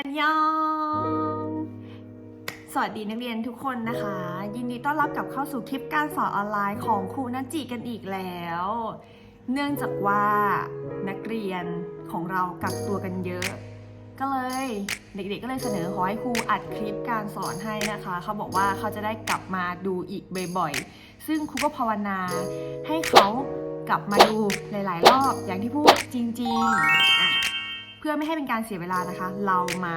อันยอง สวัสดีนักเรียนทุกคนนะคะ ยินดีต้อนรับกลับเข้าสู่คลิปการสอนออนไลน์ของครูนัจจิกันอีกแล้ว เนื่องจากว่านักเรียนของเรากักตัวกันเยอะ ก็เลยเด็กๆก็เลยเสนอขอให้ครูอัดคลิปการสอนให้นะคะ เขาบอกว่าเขาจะได้กลับมาดูอีกบ่อยๆ ซึ่งครูก็ภาวนาให้เขากลับมาดูหลาย ๆ รอบอย่างที่พูดจริงๆ พื่อไม่ให้เป็นการเสียเวลานะคะ เรามา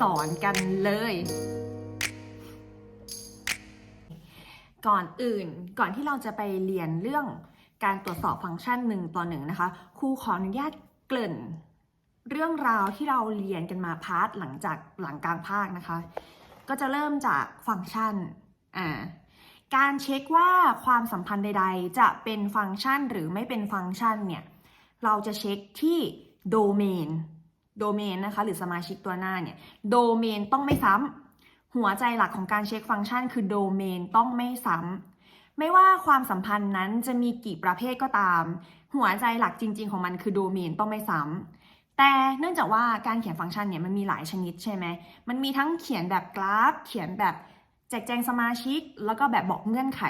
สอนกันเลย ก่อนอื่นก่อนที่เราจะไปเรียนเรื่องการตรวจสอบฟังก์ชันหนึ่งต่อหนึ่งนะคะครูขออนุญาตเกริ่น เรื่องราวที่เราเรียนกันมาพาร์ทหลังจากหลังกลางภาคนะคะ ก็จะเริ่มจากฟังก์ชันอ่าการเช็คว่าความสัมพันธ์ใด ๆ จะเป็นฟังก์ชันหรือไม่เป็นฟังก์ชันเนี่ย เราจะเช็คที่โดเมน โดเมนนะคะ หรือสมาชิกตัวหน้าเนี่ยโดเมนต้องไม่ซ้ำหัวใจหลักของการเช็คฟังก์ชัน คือโดเมนต้องไม่ซ้ำไม่ว่าความสัมพันธ์นั้นจะมีกี่ประเภทก็ตาม หัวใจหลักจริง ๆ ของมันคือโดเมนต้องไม่ซ้ำแต่เนื่องจากว่าการเขียนฟังก์ชันเนี่ยมันมีหลายชนิดใช่ไหมมันมีทั้งเขียนแบบกราฟ เขียนแบบ จกแจงสมาชิก แล้วก็แบบบอกเงื่อนไข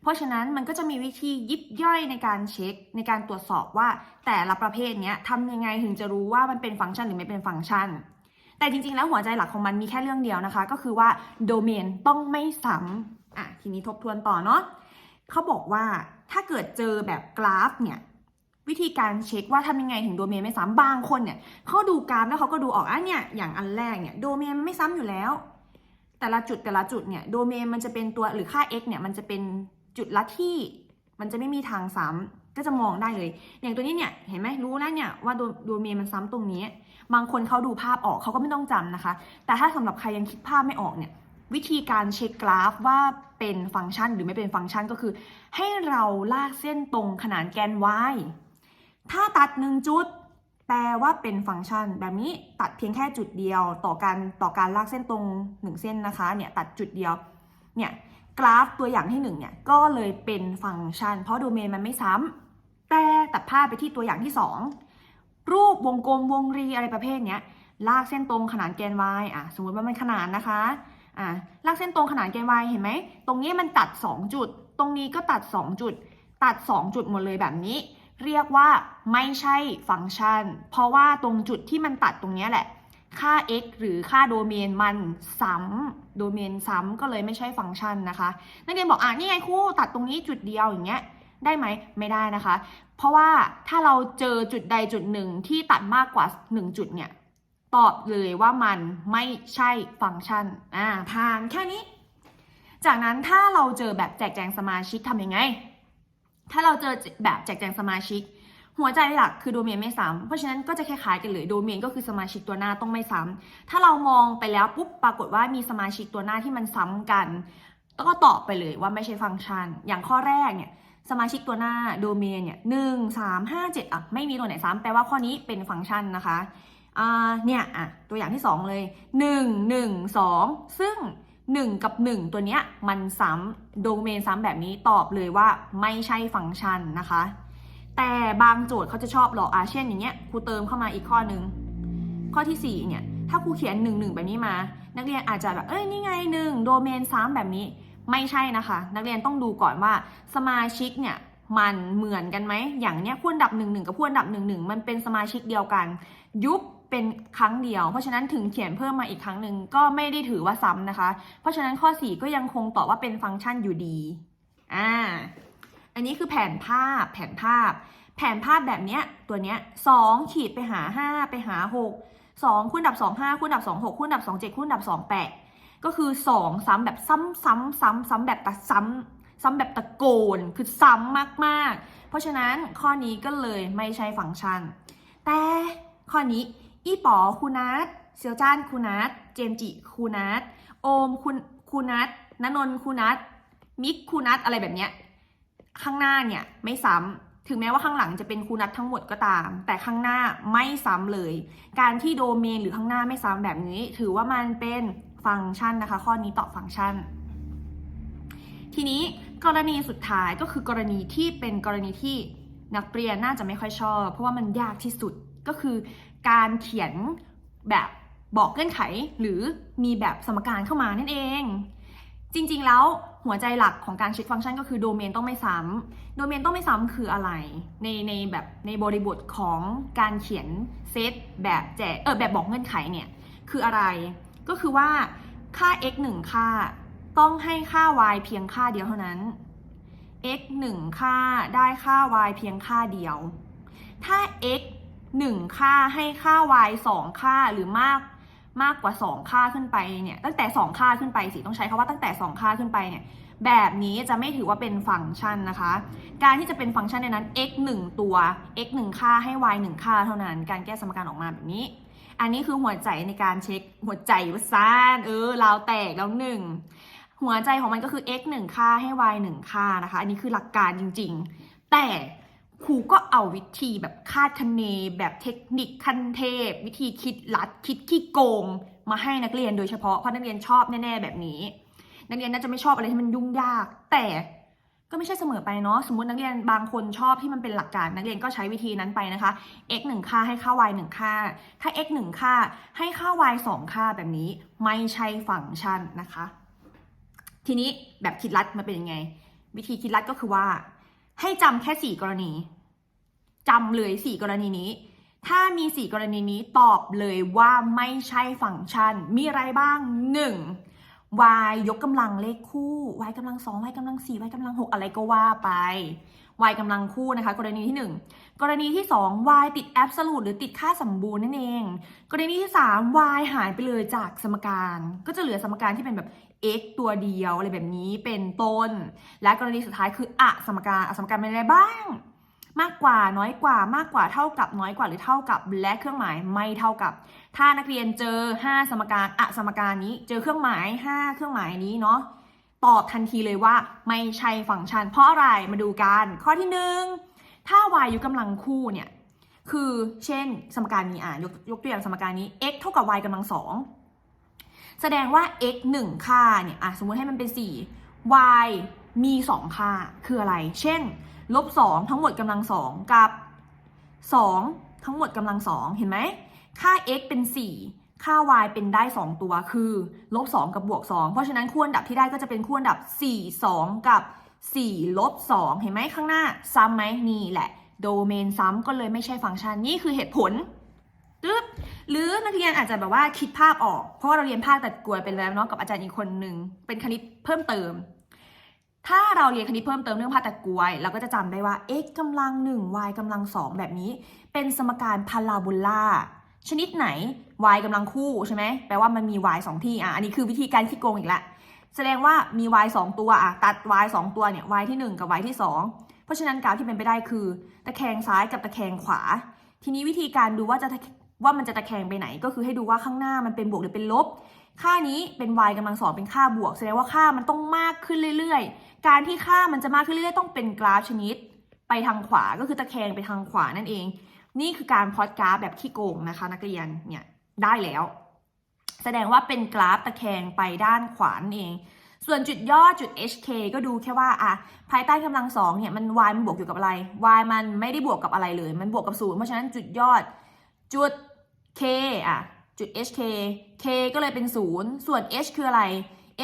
เพราะฉะนั้นมันก็จะมีวิธียิบย่อยในการเช็ค ในการตรวจสอบว่าแต่ละประเภทเนี้ยทำยังไงถึงจะรู้ว่ามันเป็นฟังก์ชันหรือไม่เป็นฟังก์ชัน แต่จริงๆ แล้วหัวใจหลักของมันมีแค่เรื่องเดียวนะคะ ก็คือว่าโดเมนต้องไม่ซ้ำอะทีนี้ทบทวนต่อเนาะเขาบอกว่าถ้าเกิดเจอแบบกราฟเนี่ยวิธีการเช็คว่าทำยังไงถึงโดเมนไม่ซ้ำบางคนเนี่ยเขาดูกราฟแล้วเขาก็ดูออกอะเนี่ยอย่างอันแรกเนี่ยโดเมนไม่ซ้ำอยู่แล้ว แต่ละจุดแต่ละจุดเนี่ยโดเมนมันจะเป็นตัวหรือค่า x เนี่ยมันจะเป็นจุดละที่ มันจะไม่มีทางซ้ำก็จะมองได้เลย อย่างตัวนี้เนี่ยเห็นไหมรู้แล้วเนี่ยว่าโดโดเมนมันซ้ำตรงนี้ บางคนเขาดูภาพออกเขาก็ไม่ต้องจำนะคะ แต่ถ้าสำหรับใครยังคิดภาพไม่ออกเนี่ยวิธีการเช็คกราฟว่าเป็นฟังก์ชันหรือไม่เป็นฟังก์ชันก็คือ ให้เราลากเส้นตรงขนานแกน y ถ้าตัดหนึ่งจุด แปลว่าเป็นฟังก์ชัน แบบนี้ตัดเพียงแค่จุดเดียว ต่อการต่อการลากเส้นตรงหนึ่งเส้นนะคะเนี่ยตัดจุดเดียวเนี่ยกราฟตัวอย่างที่หนึ่งเนี่ยก็เลยเป็นฟังก์ชัน เพราะโดเมนมันไม่ซ้ำแต่ตัดภาพไปที่ตัวอย่างที่สองรูปวงกลมวงรีอะไรประเภทเนี้ยลากเส้นตรงขนานแกน y อะสมมติว่ามันขนานนะคะอะลากเส้นตรงขนานแกน y เห็นไหมตรงนี้มันตัด 2 จุด ตรงนี้ก็ตัด 2 จุด ตัด 2 จุดหมดเลยแบบนี้ เรียกว่าไม่ใช่ฟังก์ชัน เพราะว่าตรงจุดที่มันตัดตรงนี้แหละ ค่า x หรือค่าโดเมนมันซ้ำโดเมนซ้ำก็เลยไม่ใช่ฟังก์ชันนะคะ นักเรียนบอกอะนี่ไงครูตัดตรงนี้จุดเดียวอย่างเงี้ยได้ไหมไม่ได้นะคะ เพราะว่าถ้าเราเจอจุดใดจุดหนึ่งที่ตัดมากกว่า 1 จุดเนี่ยตอบเลยว่ามันไม่ใช่ฟังก์ชันอ่าผ่านแค่นี้ จากนั้นถ้าเราเจอแบบแจกแจงสมาชิกทำยังไง ถ้าเราเจอแบบแจกแจงสมาชิก หัวใจหลักคือโดเมนไม่ซ้ำเพราะฉะนั้นก็จะคล้ายๆกันเลยโดเมนก็คือสมาชิกตัวหน้าต้องไม่ซ้ำถ้าเรามองไปแล้วปุ๊บปรากฏว่ามีสมาชิกตัวหน้าที่มันซ้ำกันก็ตอบไปเลยว่าไม่ใช่ฟังก์ชัน อย่างข้อแรกเนี่ยสมาชิกตัวหน้าโดเมนเนี่ยหนึ่งสามห้าเจ็ดอะไม่มีตัวไหนซ้ำแปลว่าข้อนี้เป็นฟังก์ชันนะคะอ่าเนี่ยอะตัวอย่างที่สองเลยหนึ่งหนึ่งสองซึ่ง หนึ่งกับหนึ่งตัวเนี้ยมันซ้ำโดเมนซ้ำแบบนี้ตอบเลยว่าไม่ใช่ฟังก์ชันนะคะ แต่บางโจทย์เขาจะชอบหลอกอาเช่นอย่างเงี้ยครูเติมเข้ามาอีกข้อหนึ่งข้อที่สี่เนี่ยถ้าครูเขียนหนึ่งหนึ่งแบบนี้มา นักเรียนอาจจะแบบเอ้ยนี่ไงหนึ่งโดเมนซ้ำแบบนี้ไม่ใช่นะคะ นักเรียนต้องดูก่อนว่าสมาชิกเนี่ยมันเหมือนกันไหมอย่างเนี้ยคู่อันดับหนึ่งหนึ่งกับคู่อันดับหนึ่งหนึ่งมันเป็นสมาชิกเดียวกัน ยุบ เป็นครั้งเดียว เพราะฉะนั้นถึงเขียนเพิ่มมาอีกครั้งหนึ่งก็ไม่ได้ถือว่าซ้ำนะคะ เพราะฉะนั้นข้อ 4 ก็ยังคงตอบว่าเป็นฟังก์ชันอยู่ดีอ่าอันนี้คือแผนภาพแผนภาพ แผนภาพแบบเนี้ยตัวเนี้ยสองขีดไปหาห้าไปหาหกสองคูณดับสองห้าคูณดับสองหกคูณดับสองเจ็ดคูณดับสองแปดก็คือสองซ้ำแบบซ้ำซ้ำซ้ำซ้ำแบบตะซ้ำซ้ำแบบตะโกนคือซ้ำมากๆ เพราะฉะนั้นข้อนี้ก็เลยไม่ใช่ฟังก์ชัน แต่ข้อนี้ อีป๋อคูนัทเซียวจ้านคูนัทเจมจิคูนัทโอมคุณคูนัทนนนท์คูนัทมิกคูนัทอะไรแบบเนี้ยข้างหน้าเนี่ยไม่ซ้ำถึงแม้ว่าข้างหลังจะเป็นคูนัททั้งหมดก็ตาม แต่ข้างหน้าไม่ซ้ำเลย การที่โดเมนหรือข้างหน้าไม่ซ้ำแบบนี้ ถือว่ามันเป็นฟังก์ชันนะคะ ข้อนี้ตอบฟังก์ชัน ทีนี้กรณีสุดท้ายก็คือกรณีที่เป็นกรณีที่นักเรียนน่าจะไม่ค่อยชอบ เพราะว่ามันยากที่สุดก็คือ การเขียนแบบบอกเงื่อนไข หรือมีแบบสมการเข้ามานั่นเอง จริงๆแล้วหัวใจหลักของการเช็คฟังก์ชันก็คือโดเมนต้องไม่ซ้ำโดเมนต้องไม่ซ้ำคืออะไร ในในแบบในบริบทของการเขียนเซตแบบแจกเออแบบบอกเงื่อนไขเนี่ยคืออะไร ก็คือว่าค่า x 1ค่าต้องให้ค่า y เพียงค่าเดียวเท่านั้น x 1ค่าได้ค่า y เพียงค่าเดียว ถ้า x 1 ค่าให้ค่า y 2 ค่าหรือมากมากกว่า 2 ค่าขึ้นไปเนี่ยตั้งแต่ 2 ค่าขึ้นไปสิต้องใช้คาว่าตั้งแต่ 2 ค่าขึ้นไปเนี่ยแบบนี้จะไม่ถือว่าเป็นฟังก์ชันนะคะ การที่จะเป็นฟังก์ชันในนั้น x 1 ตัว x 1 ค่าให้ y 1 ค่าเท่านั้น การแก้สมการออกมาแบบนี้ อันนี้คือหัวใจในการเช็คหัวใจว่าซ่านเออเราแตกแล้วหนึ่งหัวใจของมันก็คือ x 1 ค่าให้ y 1 ค่านะคะ อันนี้คือหลักการจริง ๆ แต่ ครูก็เอาวิธีแบบคาดคะเน แบบเทคนิคขั้นเทพ วิธีคิดลัดคิดขี้โกง มาให้นักเรียนโดยเฉพาะเพราะนักเรียนชอบแน่ๆแบบนี้ นักเรียนน่าจะไม่ชอบอะไรที่มันยุ่งยาก แต่ก็ไม่ใช่เสมอไปเนาะสมมตินักเรียนบางคนชอบที่มันเป็นหลักการ นักเรียนก็ใช้วิธีนั้นไปนะคะ x 1ค่าให้ค่า y 1ค่า ถ้า x 1ค่าให้ค่า y 2ค่าแบบนี้ ไม่ใช่ฟังก์ชันนะคะ ทีนี้แบบคิดลัดมันเป็นยังไง วิธีคิดลัดก็คือว่า ให้จำแค่ 4 กรณีจำเลย 4 กรณีนี้ ถ้ามี 4 กรณีนี้ตอบเลยว่าไม่ใช่ฟังก์ชัน มีอะไรบ้าง 1. y ยกกำลังเลขคู่ y กำลังสอง y กำลังสี่ y กำลังหกอะไรก็ว่าไป y กำลังคู่นะคะ กรณีที่1 กรณีที่ 2 y ติด absolute หรือติดค่าสมบูรณ์นั่นเอง กรณีที่ 3 y หายไปเลยจากสมการ ก็จะเหลือสมการที่เป็นแบบ x ตัวเดียวอะไรแบบนี้เป็นต้น และกรณีสุดท้ายคืออะสมการอะสมการเป็นอะไรบ้าง มากกว่าน้อยกว่ามากกว่าเท่ากับน้อยกว่าหรือเท่ากับ และเครื่องหมายไม่เท่ากับ ถ้านักเรียนเจอ 5 สมการอะสมการนี้ เจอเครื่องหมาย 5 เครื่องหมายนี้เนาะตอบทันทีเลยว่าไม่ใช่ฟังก์ชัน เพราะอะไรมาดูกัน ข้อที่ 1 ถ้า y อยู่กำลังคู่เนี่ยคือเช่นสมการนี้อะยกยกตัวอย่างสมการนี้ x เท่ากับ y กำลังสองแสดงว่า x 1 ค่าเนี่ยอะสมมติให้มันเป็น 4 y มี 2 ค่าคืออะไร เช่นลบ2ทั้งหมดกำลังสองกับ 2 ทั้งหมดกำลังสองเห็นไหมค่า x เป็น 4 ค่า y เป็นได้ 2 ตัวคือลบ2กับบวก 2 เพราะฉะนั้นคู่อันดับที่ได้ก็จะเป็นคู่อันดับ 4 2 กับ 4ลบ2เห็นไหมข้างหน้า ซ้ำไหมนี่แหละ โดเมนซ้ำก็เลยไม่ใช่ฟังก์ชันนี่คือเหตุผลตึ๊บหรือนักเรียนอาจจะแบบว่าคิดภาพออก เพราะว่าเราเรียนภาคตัดกลวยเป็นแล้วเนาะกับอาจารย์อีกคนหนึ่งเป็นคณิตเพิ่มเติม ถ้าเราเรียนคณิตเพิ่มเติมเรื่องภาคตัดกลวย เราก็จะจำได้ว่า x กำลัง 1 y กำลัง 2 แบบนี้ เป็นสมการพาราโบลาชนิดไหน y กำลังคู่ใช่ไหมแปลว่ามันมี y 2ที่อะอันนี้คือวิธีการคิดโกงอีกละ แสดงว่ามี y 2 ตัวอะตัด y 2 ตัวเนี่ย y ที่ 1 กับ y ที่ 2 เพราะฉะนั้นกราฟที่เป็นไปได้คือ ตะแคงซ้ายกับตะแคงขวา ทีนี้วิธีการดูว่าจะว่ามันจะตะแคงไปไหน ก็คือให้ดูว่าข้างหน้ามันเป็นบวกหรือเป็นลบ ค่านี้เป็น y กำลังสองเป็นค่าบวก แสดงว่าค่ามันต้องมากขึ้นเรื่อยๆ การที่ค่ามันจะมากขึ้นเรื่อยๆ ต้องเป็นกราฟชนิด ไปทางขวาก็คือตะแคงไปทางขวานั่นเอง นี่คือการพอตกราฟแบบขี้โกงนะคะ นักเรียนเนี่ยได้แล้ว แสดงว่าเป็นกราฟตะแคงไปด้านขวานเอง ส่วนจุดยอดจุด hk ก็ดูแค่ว่าอะภายใต้กำลังสองเนี่ยมัน y มันบวกอยู่กับอะไร y มันไม่ได้บวกกับอะไรเลย มันบวกกับศูนย์เพราะฉะนั้นจุดยอดจุด k อะจุด hk k ก็เลยเป็นศูนย์ส่วน h คืออะไร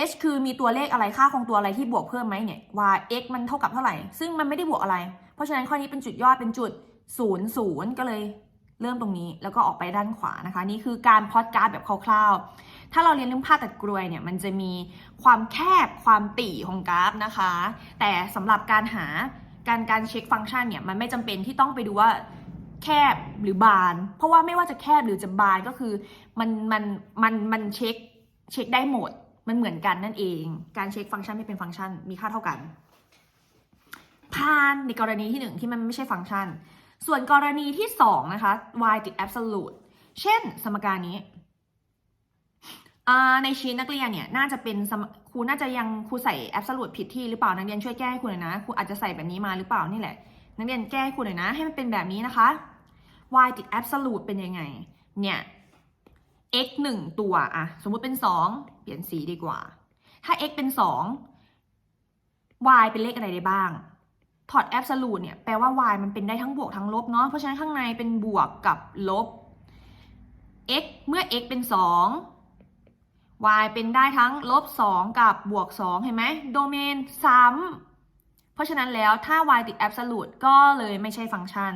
h คือมีตัวเลขอะไรค่าคงตัวอะไรที่บวกเพิ่มไหมเนี่ย y x มันเท่ากับเท่าไหร่ ซึ่งมันไม่ได้บวกอะไร เพราะฉะนั้นข้อนี้เป็นจุดยอดเป็นจุดศูนย์ศูนย์ก็เลย เริ่มตรงนี้แล้วก็ออกไปด้านขวานะคะ นี่คือการพอดการ์ดแบบคร่าวๆ ถ้าเราเรียนเรื่องภาพตัดกรวยเนี่ยมันจะมีความแคบความตี่ของกราฟนะคะ แต่สำหรับการหาการการเช็คฟังก์ชันเนี่ยมันไม่จำเป็นที่ต้องไปดูว่าแคบหรือบาน เพราะว่าไม่ว่าจะแคบหรือจะบานก็คือมันมันมันมันเช็คเช็คได้หมดมันเหมือนกันนั่นเอง การเช็คฟังก์ชันไม่เป็นฟังก์ชันมีค่าเท่ากันผ่านในกรณีที่หนึ่งที่มันไม่ใช่ฟังก์ชัน ส่วนกรณีที่สองนะคะ y ติด absolute เช่นสมการนี้ในชีนักเรียนเนี่ยน่าจะเป็นครูน่าจะยังครูใส่ absolute ผิดที่หรือเปล่านักเรียนช่วยแก้ให้ครูหน่อยนะครูอาจจะใส่แบบนี้มาหรือเปล่านี่แหละ นักเรียนแก้ให้ครูหน่อยนะให้มันเป็นแบบนี้นะคะ y ติด absolute เป็นยังไง เนี่ย x 1 ตัวอะสมมุติเป็น 2 เปลี่ยนสีดีกว่า ถ้า x เป็น 2 y เป็นเลขอะไรได้บ้าง ถอด absolute เนี่ยแปลว่า y มันเป็นได้ทั้งบวกทั้งลบเนาะเพราะฉะนั้นข้างในเป็นบวกกับลบ x เมื่อ x เป็น 2 y เป็นได้ทั้งลบ 2 กับบวก 2 เห็นไหมโดเมนซ้ำเพราะฉะนั้นแล้วถ้า y ติด absolute ก็เลยไม่ใช่ฟังก์ชัน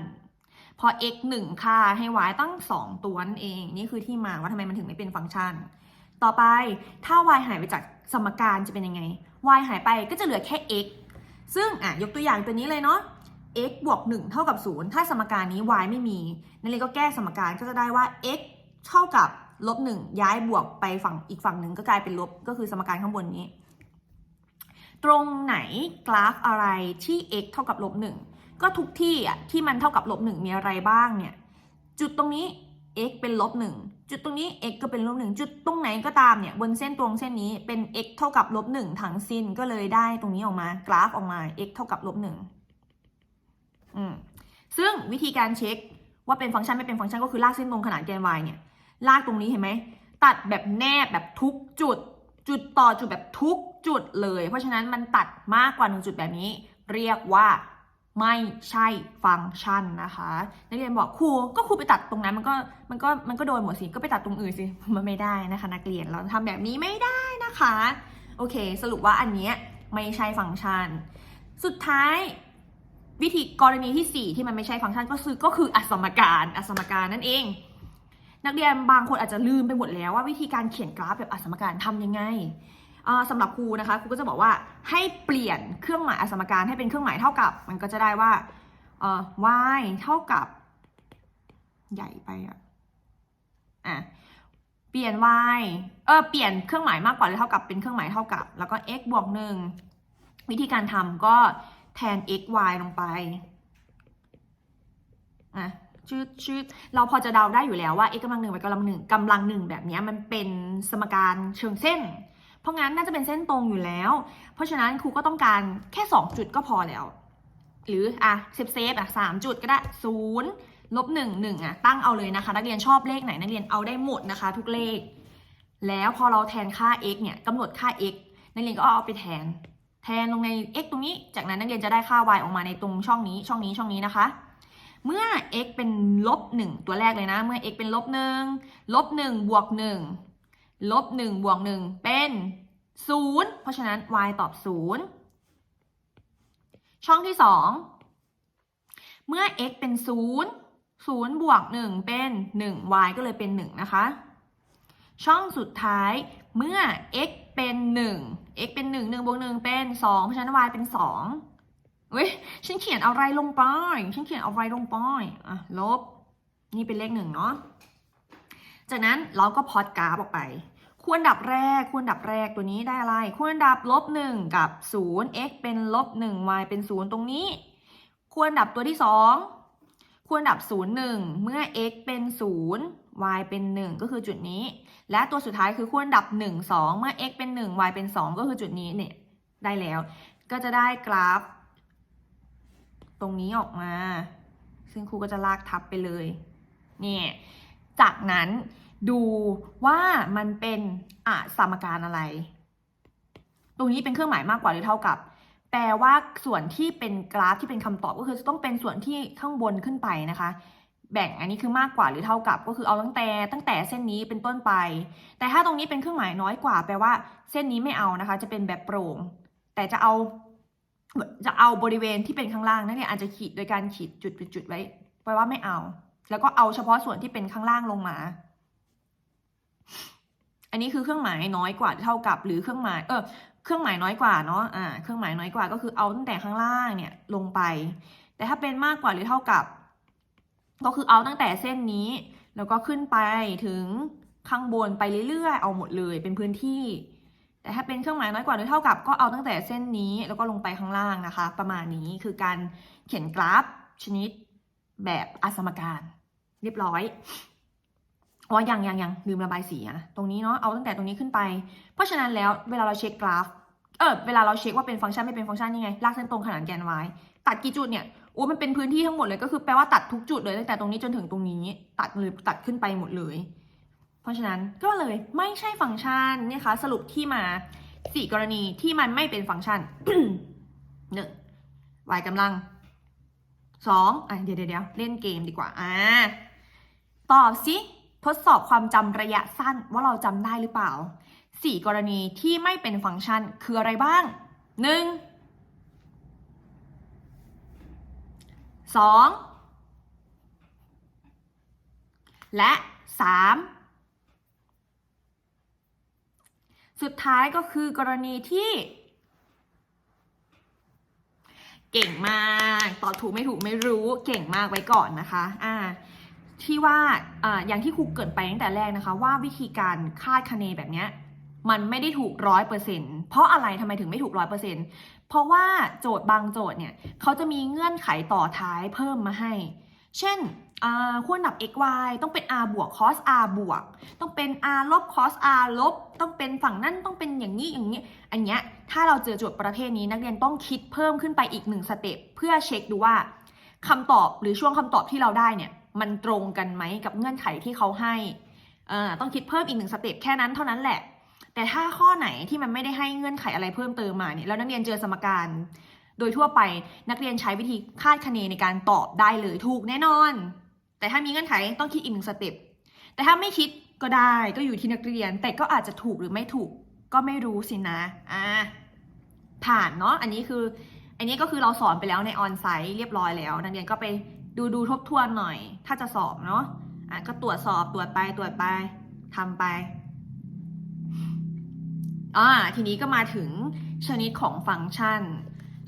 พอ x 1 ค่าให้ y ตั้ง 2 ตัวนั่นเอง นี่คือที่มาว่าทำไมมันถึงไม่เป็นฟังก์ชัน ต่อไปถ้า y หายไปจากสมการจะเป็นยังไง y หายไปก็จะเหลือแค่ x ซึ่งอะยกตัวอย่างตัวนี้เลยเนาะ x บวก1เท่ากับ 0 ถ้าสมการนี้ y ไม่มี นั่นเลยก็แก้สมการก็จะได้ว่า x เท่ากับลบ1ย้ายบวกไปฝั่งอีกฝั่งหนึ่งก็กลายเป็นลบก็คือสมการข้างบนนี้ ตรงไหนกราฟอะไรที่ x เท่ากับลบ1ก็ทุกที่อะที่มันเท่ากับลบ1มีอะไรบ้างเนี่ย จุดตรงนี้ x เป็นลบ1 จุดตรงนี้ x ก็เป็นลบ1จุดตรงไหนก็ตามเนี่ยบนเส้นตรงเส้นนี้เป็น x เท่ากับลบ1ทั้งสิ้นก็เลยได้ตรงนี้ออกมากราฟออกมา x เท่ากับลบ1อืมซึ่งวิธีการเช็คว่าเป็นฟังก์ชันไม่เป็นฟังก์ชันก็คือลากเส้นตรงขนาดแกน y เนี่ย ลากตรงนี้เห็นไหมตัดแบบแนบแบบทุกจุด จุดต่อจุดแบบทุกจุดเลย เพราะฉะนั้นมันตัดมากกว่าหนึ่งจุดแบบนี้ เรียกว่า ไม่ใช่ฟังก์ชันนะคะนักเรียนบอกครูก็ครูไปตัดตรงนั้นมันก็มันก็มันก็โดนหมดสิก็ไปตัดตรงอื่นสิมันไม่ได้นะคะ นักเรียนเราทำแบบนี้ไม่ได้นะคะ โอเค สรุปว่าอันเนี้ยไม่ใช่ฟังก์ชัน สุดท้ายวิธีกรณีที่ 4 ที่มันไม่ใช่ฟังก์ชันก็คือก็คืออสมการอสมการนั่นเอง นักเรียนบางคนอาจจะลืมไปหมดแล้วว่าวิธีการเขียนกราฟแบบอสมการทำยังไง อ่าสำหรับครูนะคะครูก็จะบอกว่าให้เปลี่ยนเครื่องหมายอสมการให้เป็นเครื่องหมายเท่ากับ มันก็จะได้ว่า y เท่ากับ ใหญ่ไปอะอะเปลี่ยน y เออเปลี่ยนเครื่องหมายมากกว่าหรือเท่ากับเป็นเครื่องหมายเท่ากับ แล้วก็ x บวกหนึ่งวิธีการทำก็แทน x y ลงไปอะชืดชืดเราพอจะเดาได้อยู่แล้วว่า x กำลังหนึ่งไปกำลังหนึ่งกำลังหนึ่งแบบนี้มันเป็นสมการเชิงเส้น เพราะงั้นน่าจะเป็นเส้นตรงอยู่แล้ว เพราะฉะนั้นครูก็ต้องการแค่ 2 จุดก็พอแล้ว หรืออะเซฟเซฟอะสามจุดก็ได้ศูนย์ลบหนึ่งหนึ่งอะตั้งเอาเลยนะคะ นักเรียนชอบเลขไหนนักเรียนเอาได้หมดนะคะ ทุกเลข แล้วพอเราแทนค่า x เนี่ยกำหนดค่า x นักเรียนก็เอาไปแทน แทนลงใน x ตรงนี้ จากนั้นนักเรียนจะได้ค่า y ออกมาในตรงช่องนี้ช่องนี้ช่องนี้นะคะ เมื่อ x เป็นลบ1ตัวแรกเลยนะ เมื่อ x เป็นลบ1ลบ1บวก1 ลบ1บวก1เป็น0เพราะฉะนั้น y ตอบ0ช่องที่2เมื่อ x เป็น0 0บวก1เป็น1 y ก็เลยเป็น1นะคะ ช่องสุดท้ายเมื่อ x เป็น1 x เป็น1 1บวก1เป็น2เพราะฉะนั้น y เป็น2เว้ยฉันเขียนอะไรลงไป ฉันเขียนอะไรลงไปอะลบ นี่เป็นเลขหนึ่งเนาะ จากนั้นเราก็พอดกราฟออกไปควรดับแรกควรดับแรกตัวนี้ได้อะไรควรดับลบหนึ่งกับศูนย์ x เป็นลบหนึ่ง y เป็นศูนย์ตรงนี้ควรดับตัวที่สองควรดับศูนย์หนึ่งเมื่อ x เป็นศูนย์ y เป็นหนึ่งก็คือจุดนี้ และตัวสุดท้ายคือควรดับหนึ่งสองเมื่อ x เป็นหนึ่ง y เป็นสองก็คือจุดนี้เนี่ยได้แล้ว ก็จะได้กราฟ ตรงนี้ออกมา ซึ่งครูก็จะลากทับไปเลย เนี่ย จากนั้น ดูว่ามันเป็นอะสมการอะไร ตรงนี้เป็นเครื่องหมายมากกว่าหรือเท่ากับ แปลว่าส่วนที่เป็นกราฟที่เป็นคำตอบก็คือจะต้องเป็นส่วนที่ข้างบนขึ้นไปนะคะ แบ่งอันนี้คือมากกว่าหรือเท่ากับ ก็คือเอาตั้งแต่ตั้งแต่เส้นนี้เป็นต้นไป แต่ถ้าตรงนี้เป็นเครื่องหมายน้อยกว่า แปลว่าเส้นนี้ไม่เอานะคะ จะเป็นแบบโปร่ง แต่จะเอาจะเอาบริเวณที่เป็นข้างล่างนั่นเนี่ยอาจจะขีดโดยการขีดจุดเป็นจุดไว้แปลว่าไม่เอา แล้วก็เอาเฉพาะส่วนที่เป็นข้างล่างลงมา อันนี้คือเครื่องหมายน้อยกว่าเท่ากับ หรือเครื่องหมายเออเครื่องหมายน้อยกว่าเนาะอ่าเครื่องหมายน้อยกว่าก็คือเอาตั้งแต่ข้างล่างเนี่ยลงไป แต่ถ้าเป็นมากกว่าหรือเท่ากับ ก็คือเอาตั้งแต่เส้นนี้ แล้วก็ขึ้นไปถึงข้างบนไปเรื่อยๆเอาหมดเลยเป็นพื้นที่ แต่ถ้าเป็นเครื่องหมายน้อยกว่าหรือเท่ากับ ก็เอาตั้งแต่เส้นนี้แล้วก็ลงไปข้างล่างนะคะ ประมาณนี้คือการเขียนกราฟชนิดแบบอสมการ เรียบร้อย อ๋อยังยังยังลืมระบายสีอะตรงนี้เนาะเอาตั้งแต่ตรงนี้ขึ้นไป เพราะฉะนั้นแล้วเวลาเราเช็คกราฟเออเวลาเราเช็คว่าเป็นฟังก์ชันไม่เป็นฟังก์ชันยังไงลากเส้นตรงขนานแกน y ตัดกี่จุดเนี่ยโอ้มันเป็นพื้นที่ทั้งหมดเลยก็คือแปลว่าตัดทุกจุดเลยตั้งแต่ตรงนี้จนถึงตรงนี้ ตัดเลยตัดขึ้นไปหมดเลย เพราะฉะนั้นก็เลยไม่ใช่ฟังก์ชันเนี่ยคะสรุปที่มาสี่กรณีที่มันไม่เป็นฟังก์ชันหนึ่ง y กำลังสองอะเดี๋ยวเดี๋ยวเดี๋ยวเล่นเกมดีกว่าอ่าตอบสิ ทดสอบความจำระยะสั้นว่าเราจำได้หรือเปล่าสี่กรณีที่ไม่เป็นฟังก์ชันคืออะไรบ้างหนึ่งสองและสามสุดท้ายก็คือกรณีที่ เก่งมาก ตอบถูกไม่ถูกไม่รู้ เก่งมากไว้ก่อนนะคะ อ่า ที่ว่าออย่างที่ครูเกิดไปตั้งแต่แรกนะคะ ว่าวิธีการคาดคะเนแบบเนี้ยมันไม่ได้ถูกร้อยเปอร์เซ็นเพราะอะไรทำไมถึงไม่ถูกร้อยเปอร์เซ็นเพราะว่าโจทย์บางโจทย์เนี่ยเขาจะมีเงื่อนไขต่อท้ายเพิ่มมาให้ เช่นคู่อันดับ x y ต้องเป็น r บวก cos r บวก ต้องเป็น r ลบ cos r ลบ ต้องเป็นฝั่งนั้นต้องเป็นอย่างนี้อย่างนี้ อันเนี้ยถ้าเราเจอโจทย์ประเภทนี้นักเรียนต้องคิดเพิ่มขึ้นไปอีกหนึ่งสเต็ปเพื่อเช็คดูว่าคำตอบหรือช่วงคำตอบที่เราได้เนี่ย มันตรงกันไหมกับเงื่อนไขที่เขาให้ต้องคิดเพิ่มอีกหนึ่งสเต็ปแค่นั้นเท่านั้นแหละ แต่ถ้าข้อไหนที่มันไม่ได้ให้เงื่อนไขอะไรเพิ่มเติมมาเนี่ยแล้วนักเรียนเจอสมการ โดยทั่วไปนักเรียนใช้วิธีคาดคะเนในการตอบได้เลยถูกแน่นอน แต่ถ้ามีเงื่อนไขต้องคิดอีกหนึ่งสเต็ปแต่ถ้าไม่คิดก็ได้ก็อยู่ที่นักเรียน แต่ก็อาจจะถูกหรือไม่ถูกก็ไม่รู้สินะอ่าผ่านเนาะอันนี้คืออันนี้ก็คือเราสอนไปแล้วในออนไซต์เรียบร้อยแล้ว นักเรียนก็ไป ดูดูทบทวนหน่อย ถ้าจะสอบเนาะอะก็ตรวจสอบตรวจไปตรวจไปทำไปอ่าทีนี้ก็มาถึงชนิดของฟังก์ชัน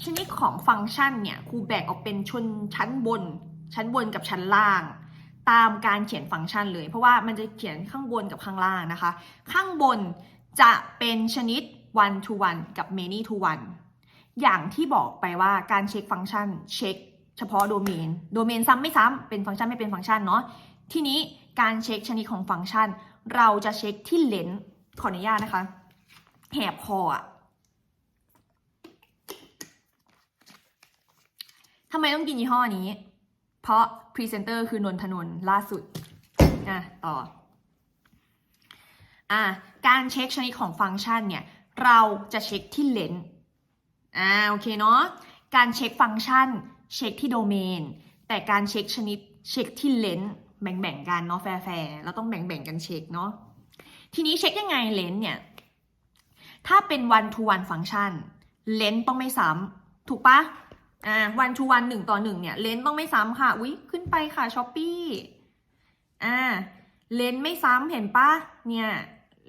ชนิดของฟังก์ชันเนี่ยครูแบ่งออกเป็นชนชั้นบน ชั้นบนกับชั้นล่าง ตามการเขียนฟังก์ชันเลย เพราะว่ามันจะเขียนข้างบนกับข้างล่างนะคะ ข้างบนจะเป็นชนิด one to one กับ many to one อย่างที่บอกไปว่าการเช็คฟังก์ชันเช็ค เฉพาะโดเมน โดเมนซ้ำไม่ซ้ำเป็นฟังก์ชันไม่เป็นฟังก์ชันเนาะ ทีนี้การเช็คชนิดของฟังก์ชัน เราจะเช็คที่เลนส์ขออนุญาตนะคะ แหบคออะทำไมต้องกินยี่ห้อนี้ เพราะพรีเซนเตอร์คือนนทนนล่าสุดอะต่ออะการเช็คชนิดของฟังก์ชันเนี่ย เราจะเช็คที่เลนส์อ่าโอเคเนาะการเช็คฟังก์ชัน เช็คที่โดเมน แต่การเช็คชนิดเช็คที่เลนส์แบ่งๆกันเนาะแฟร์ๆเราต้องแบ่งๆกันเช็คเนาะทีนี้เช็คยังไงเลนส์เนี่ย ถ้าเป็น one to one ฟังก์ชันเลนส์ต้องไม่ซ้ำถูกปะอ่าวันทูวันหนึ่งต่อหนึ่งเนี่ยเลนส์ต้องไม่ซ้ำค่ะอุ๊ยขึ้นไปค่ะช้อปปี้อ่าเลนส์ไม่ซ้ำเห็นปะเนี่ย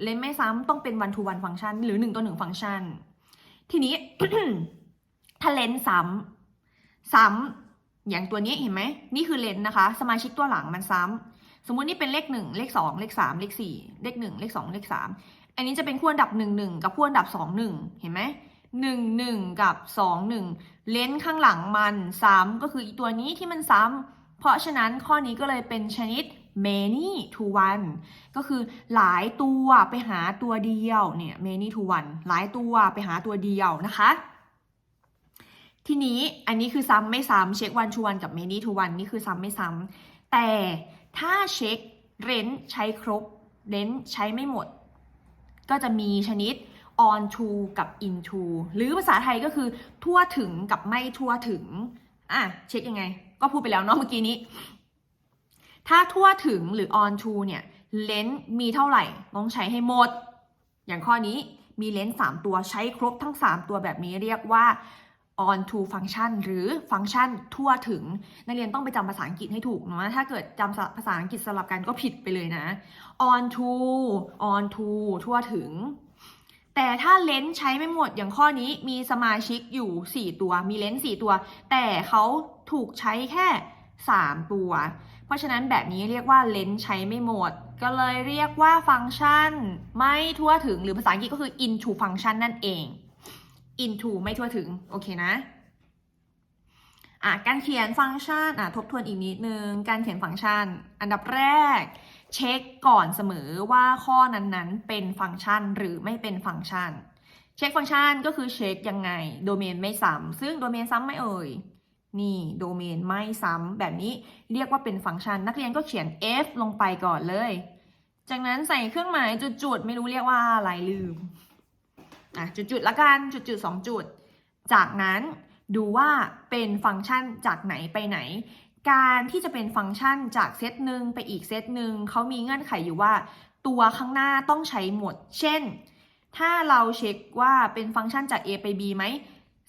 เลนส์ไม่ซ้ำต้องเป็นวันทูวันฟังก์ชันหรือหนึ่งต่อหนึ่งฟังก์ชัน ทีนี้ถ้าเลนส์ซ้ำ ซ้ำอย่างตัวนี้เห็นไหมนี่คือเลนส์นะคะ สมาชิกตัวหลังมันซ้ำสมมุตินี่เป็นเลขหนึ่งเลขสองเลขสามเลขสี่เลขหนึ่งเลขสองเลขสามอันนี้จะเป็นคู่อันดับหนึ่งหนึ่งกับคู่อันดับสองหนึ่งเห็นไหมหนึ่งหนึ่งกับสองหนึ่งเลนส์ข้างหลังมันซ้ำก็คืออีตัวนี้ที่มันซ้ำเพราะฉะนั้นข้อนี้ก็เลยเป็นชนิด many to one ก็คือหลายตัวไปหาตัวเดียวเนี่ย many to one หลายตัวไปหาตัวเดียวนะคะ ทีนี้อันนี้คือซ้ำไม่ซ้ำเช็ค one to one กับ many to one นี่คือซ้ำไม่ซ้ำแต่ถ้าเช็คเรนใช้ครบเรนใช้ไม่หมด ก็จะมีชนิด on to กับ into หรือภาษาไทยก็คือทั่วถึงกับไม่ทั่วถึงอะเช็คยังไง ก็พูดไปแล้วเนาะเมื่อกี้นี้ ถ้าทั่วถึงหรือ on to เนี่ยเลนส์มีเท่าไหร่ต้องใช้ให้หมด อย่างข้อนี้มีเลนส์3ตัวใช้ครบทั้ง 3 ตัวแบบนี้เรียกว่า on to function หรือฟังก์ชันทั่วถึง นักเรียนต้องไปจำภาษาอังกฤษให้ถูกนะถ้าเกิดจำภาษาอังกฤษสลับกันก็ผิดไปเลยนะ on to on to ทั่วถึง แต่ถ้าเลนส์ใช้ไม่หมดอย่างข้อนี้มีสมาชิกอยู่ 4 ตัวมีเลนส์4ตัว แต่เขาถูกใช้แค่ 3 ตัว เพราะฉะนั้นแบบนี้เรียกว่าเลนส์ใช้ไม่หมด ก็เลยเรียกว่าฟังก์ชัน ไม่ทั่วถึงหรือภาษาอังกฤษก็คือ into function นั่นเอง into ไม่ทั่วถึง โอเคนะอะการเขียนฟังก์ชันอะทบทวนอีกนิดนึง การเขียนฟังก์ชัน อันดับแรก เช็คก่อนเสมอว่าข้อนั้นๆ เป็นฟังก์ชันหรือไม่เป็นฟังก์ชัน เช็คฟังก์ชันก็คือเช็คยังไง โดเมนไม่ซ้ำซึ่งโดเมนซ้ำไม่เอ่ย นี่โดเมนไม่ซ้ำแบบนี้เรียกว่าเป็นฟังก์ชัน นักเรียนก็เขียน f ลงไปก่อนเลย จากนั้นใส่เครื่องหมายจุดๆ ไม่รู้เรียกว่าอะไรลืม อะจุดๆละกันจุดๆสองจุด จากนั้นดูว่าเป็นฟังก์ชันจากไหนไปไหน การที่จะเป็นฟังก์ชันจากเซตหนึ่งไปอีกเซตหนึ่งเขามีเงื่อนไขอยู่ว่า ตัวข้างหน้าต้องใช้หมด เช่น ถ้าเราเช็คว่าเป็นฟังก์ชันจาก A ไป B ไหม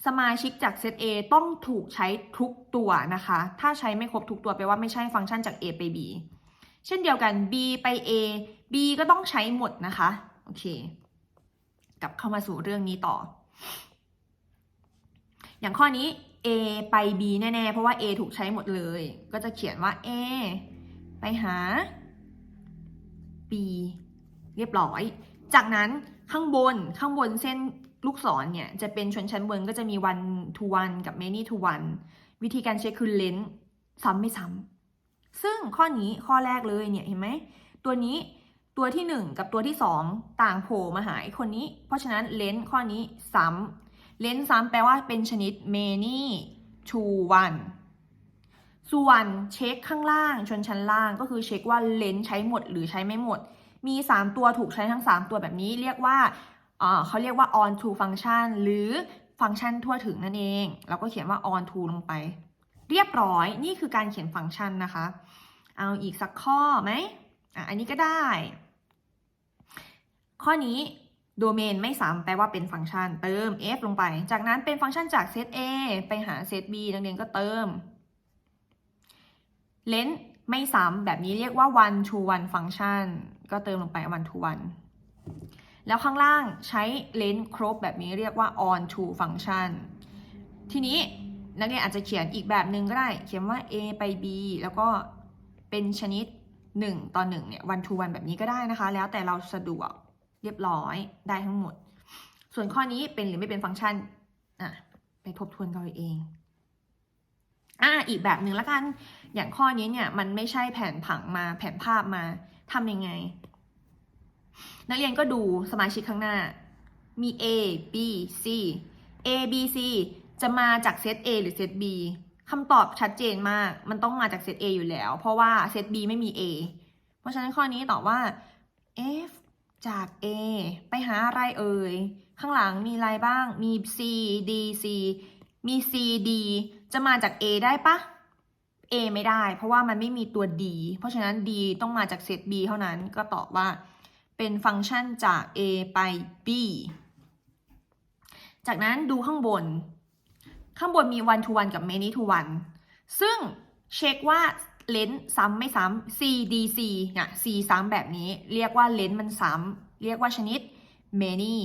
สมาชิกจากเซต A ต้องถูกใช้ทุกตัวนะคะ ถ้าใช้ไม่ครบทุกตัวแปลว่าไม่ใช่ฟังก์ชันจาก A ไป B เช่นเดียวกัน B ไป A B ก็ต้องใช้หมดนะคะ โอเค กลับเข้ามาสู่เรื่องนี้ต่อ อย่างข้อนี้ A ไป B แน่ ๆ เพราะว่า A ถูกใช้หมดเลย ก็จะเขียนว่า A ไปหา B เรียบร้อย จากนั้นข้างบนข้างบนเส้นลูกศรเนี่ย จะเป็นชนชั้นบนก็จะมี one to one กับ many to one วิธีการเช็คคือเลนส์ซ้ำไม่ซ้ำซึ่งข้อนี้ข้อแรกเลยเนี่ยเห็นไหม ตัวนี้ ตัวที่ 1 กับตัวที่ 2 ต่างโผล่มาหาไอ้คนนี้ เพราะฉะนั้นเลนส์ข้อนี้ซ้ำเลนส์ซ้ำแปลว่าเป็นชนิด many to one ส่วนเช็คข้างล่างชนชั้นล่างก็คือเช็คว่าเลนส์ใช้หมดหรือใช้ไม่หมด มี 3 ตัวถูกใช้ทั้ง 3 ตัวแบบนี้เรียกว่าเอ่อเขาเรียกว่า on to function หรือฟังก์ชันทั่วถึงนั่นเอง เราก็เขียนว่า on to ลงไป เรียบร้อยนี่คือการเขียนฟังก์ชันนะคะ เอาอีกสักข้อไหมอะอันนี้ก็ได้ ข้อนี้โดเมนไม่ซ้ำแปลว่าเป็นฟังก์ชัน เติม f ลงไป จากนั้นเป็นฟังก์ชันจากเซต a ไปหาเซต b นักเรียนก็เติม เลนไม่ซ้ำแบบนี้เรียกว่า one to one function ก็เติมลงไป one to one แล้วข้างล่างใช้เลนครบแบบนี้เรียกว่า on to function ทีนี้นักเรียนอาจจะเขียนอีกแบบหนึ่งก็ได้ เขียนว่า a ไป b แล้วก็เป็นชนิด 1 ต่อ1เนี่ย one to one แบบนี้ก็ได้นะคะ แล้วแต่เราสะดวก เรียบร้อยได้ทั้งหมด ส่วนข้อนี้เป็นหรือไม่เป็นฟังก์ชันอะไปทบทวนกันเอาเองอะอีกแบบหนึ่งละกัน อย่างข้อนี้เนี่ยมันไม่ใช่แผนผังมาแผนภาพมาทำยังไง นักเรียนก็ดูสมาชิกข้างหน้า มี A B C A B C จะมาจากเซต A หรือเซต B คำตอบชัดเจนมาก มันต้องมาจากเซต A อยู่แล้ว เพราะว่าเซต B ไม่มี A เพราะฉะนั้นข้อนี้ตอบว่า F จาก A ไปหาอะไรเอ่ย ข้างหลังมีอะไรบ้าง มี C D C มี C D จะมาจาก A ได้ปะ A ไม่ได้ เพราะว่ามันไม่มีตัว D เพราะฉะนั้น D ต้องมาจากเซต B เท่านั้น ก็ตอบว่าเป็นฟังก์ชันจาก A ไป B จากนั้นดูข้างบน ข้างบนมี one to one กับ many to one ซึ่งเช็คว่า เลนส์ซ้ำไม่ซ้ำ C D C เนี่ย C ซ้ำแบบนี้ เรียกว่าเลนส์มันซ้ำ เรียกว่าชนิด many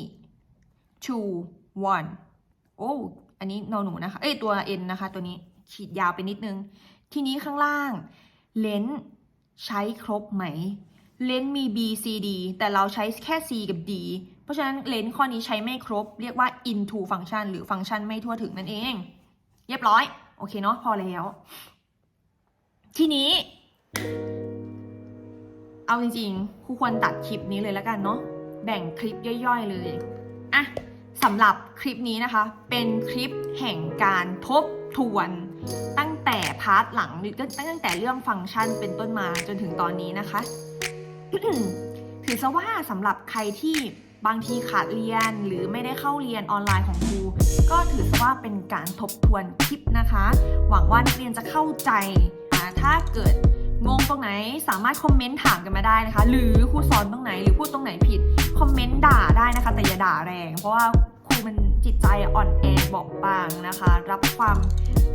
to one โอ้อันนี้นอหนูนะคะ เอ้ยตัว n นะคะ ตัวนี้ขีดยาวไปนิดนึง ทีนี้ข้างล่าง เลนส์ใช้ครบไหม เลนส์มี B C D แต่เราใช้แค่ C กับ D เพราะฉะนั้นเลนส์ข้อนี้ใช้ไม่ครบ เรียกว่า into function หรือฟังก์ชันไม่ทั่วถึงนั่นเอง เรียบร้อย โอเคเนาะพอแล้ว ทีนี้ เอาจริงๆครูควรตัดคลิปนี้เลยแล้วกันเนาะแบ่งคลิปย่อยๆเลยอะสำหรับคลิปนี้นะคะ เป็นคลิปแห่งการทบทวนตั้งแต่พาร์ทหลังก็ตั้งแต่เรื่องฟังก์ชันเป็นต้นมาจนถึงตอนนี้นะคะ ถือซะว่าสำหรับใครที่บางทีขาดเรียนหรือไม่ได้เข้าเรียนออนไลน์ของครูก็ถือซะว่าเป็นการทบทวนคลิปนะคะ หวังว่านักเรียนจะเข้าใจ ถ้าเกิดงงตรงไหนสามารถคอมเมนต์ถามกันมาได้นะคะ หรือครูสอนตรงไหนหรือพูดตรงไหนผิดคอมเมนต์ด่าได้นะคะ แต่อย่าด่าแรง เพราะว่าครูมันจิตใจอ่อนแอบอกบางนะคะ รับความ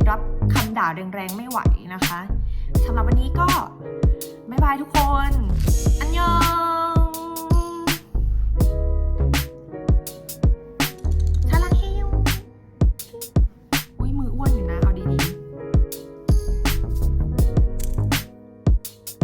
รับคำด่าแรงๆไม่ไหวนะคะสำหรับวันนี้ก็บ๊ายบายทุกคน อันยอง